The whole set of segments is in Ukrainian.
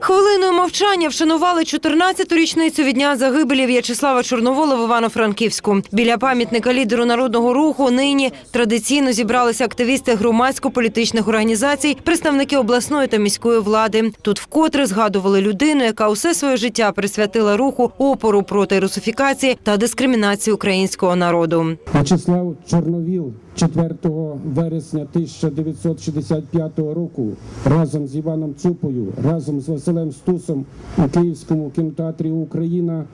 Хвилиною мовчання вшанували 14-ту річницю від дня загибелі В'ячеслава Чорновола в Івано-Франківську. Біля пам'ятника лідеру народного руху нині традиційно зібралися активісти громадсько-політичних організацій, представники обласної та міської влади. Тут вкотре згадували людину, яка усе своє життя присвятила руху опору проти русифікації та дискримінації українського народу. В'ячеслав Чорновіл 4 вересня 1965 року разом з Іваном Цупою, разом з Василем Стусом у Київському кінотеатрі Україна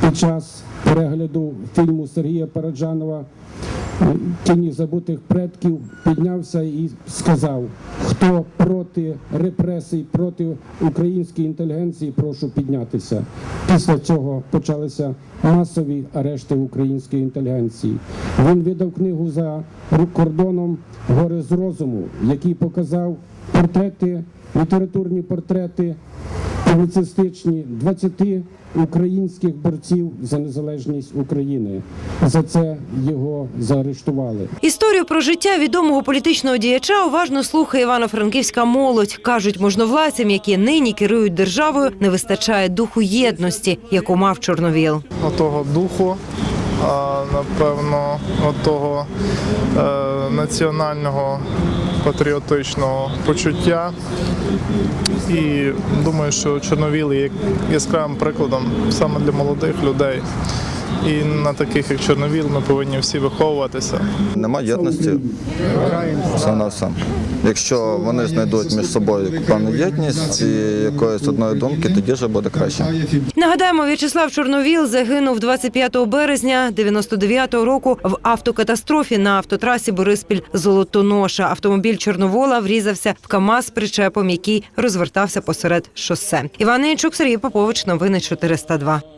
під час перегляду фільму Сергія Параджанова Тіні забутих предків піднявся і сказав, хто проти репресій, проти української інтелігенції, прошу піднятися. Після цього почалися масові арешти української інтелігенції. Він видав книгу за кордоном Гори з розуму, який показав портрети, літературні портрети публіцистичні 20 українських борців за незалежність України. За це його заарештували. Історію про життя відомого політичного діяча уважно слухає івано-франківська молодь. кажуть, можновладцям, які нині керують державою, не вистачає духу єдності, яку мав Чорновіл. отого духу, а, напевно, отого е, національного патріотичного почуття. І думаю, що Чорновіл є яскравим прикладом саме для молодих людей. І на таких, як Чорновіл, ми повинні всі виховуватися. Нема єдності все на все. Якщо вони знайдуть між собою певну єдність і якоїсь одної думки, тоді вже буде краще. Нагадаємо, В'ячеслав Чорновіл загинув 25 березня 99-го року в автокатастрофі на автотрасі Бориспіль Золотоноша. Автомобіль Чорновола врізався в КАМАЗ з причепом, який розвертався посеред шосе. Іван Інчук, Сергій Попович. Новини 402.